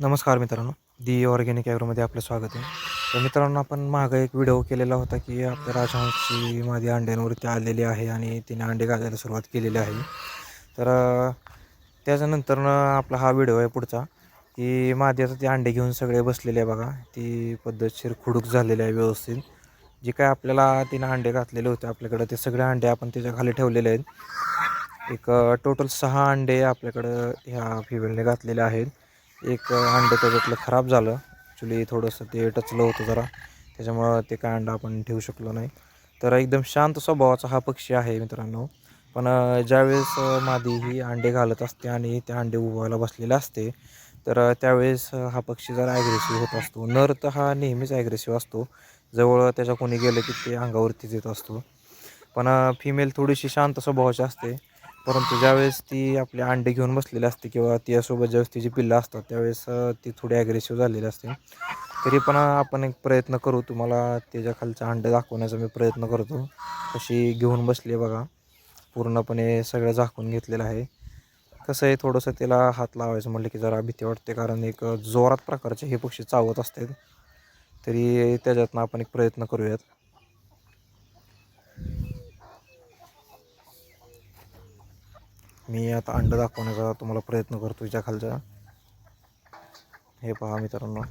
नमस्कार मित्रांनो दी ऑर्गॅनिक ॲग्रोमध्ये आपलं स्वागत आहे. तर मित्रांनो आपण मागं एक व्हिडिओ केलेला होता की आपल्या राजहंसची मादी अंड्यांवरती आलेली आहे आणि तिने अंडे घालायला सुरुवात केलेली आहे. तर त्याच्यानंतर आपला हा व्हिडिओ आहे पुढचा की मादी आता ते अंडे घेऊन सगळे बसलेले आहे बघा. ती पद्धतशीर खुडूक झालेली आहे व्यवस्थित. जे काय आपल्याला तिनं अंडे घातलेले होते आपल्याकडं ते सगळे अंडे आपण त्याच्याखाली ठेवलेले आहेत. एक टोटल सहा अंडे आपल्याकडं ह्या फिमेलने घातलेले आहेत. एक अंडं त्याच्यातलं खराब झालं. ॲक्च्युली थोडंसं ते टचलं होतं जरा. त्याच्यामुळं ते काय अंडं आपण ठेवू शकलो नाही. तर एकदम शांत स्वभावाचा हा पक्षी आहे मित्रांनो. पण ज्यावेळेस मादी ही अंडे घालत असते आणि ते अंडे उभायला बसलेले असते तर त्यावेळेस हा पक्षी जरा ॲग्रेसिव्ह होत असतो. नर तर हा नेहमीच ॲग्रेसिव्ह असतो. जवळ त्याच्या कोणी गेलं की ते अंगावरतीच येत असतो. पण फिमेल थोडीशी शांत स्वभावाची असते. परंतु ज्यावेळेस ती आपले अंडे घेऊन बसलेली असते किंवा तिच्यासोबत ज्यावेळेस तिची पिल्लं असतात त्यावेळेस ती थोडी ॲग्रेसिव्ह झालेली असते. तरी पण आपण एक प्रयत्न करू तुम्हाला त्याच्या खालचं अंडे दाखवण्याचा मी प्रयत्न करतो. तशी घेऊन बसली आहे बघा. पूर्णपणे सगळं झाकून घेतलेलं आहे. कसं आहे थोडंसं त्याला हात लावायचं म्हटलं की जरा भीती वाटते कारण एक जोरात प्रकारचे हे पक्षी चावत असतात. तरी त्याच्यातनं आपण एक प्रयत्न करूयात. मी आता अंडं दाखवण्याचा तुम्हाला प्रयत्न करतो याच्या खालचा हे पहा मित्रांनो.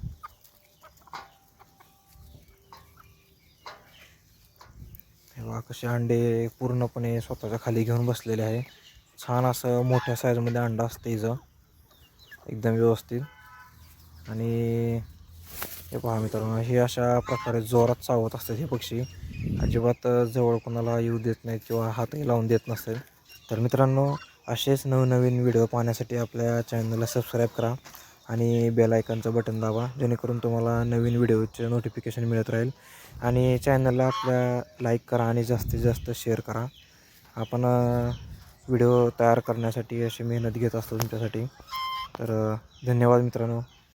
तेव्हा कसे अंडे पूर्णपणे स्वतःच्या खाली घेऊन बसलेले आहे. छान असं मोठ्या साईजमध्ये अंडा असतं हिचं एकदम व्यवस्थित. आणि हे पहा मित्रांनो हे अशा प्रकारे जोरात चावत असतात हे पक्षी. अजिबात जवळ कोणाला येऊ देत नाहीत किंवा हातही लावून देत नसेल तर मित्रांनो असेच नवनवीन व्हिडिओ पाहण्यासाठी आपल्या चॅनलला सबस्क्राईब करा आणि बेल आयकनचं बटन दाबा जेणेकरून तुम्हाला नवीन व्हिडिओचे नोटिफिकेशन मिळत राहील. आणि चॅनलला आपल्या लाईक करा आणि जास्तीत जास्त शेअर करा. आपण व्हिडिओ तयार करण्यासाठी अशी मेहनत घेत असतो तुमच्यासाठी. तर धन्यवाद मित्रांनो.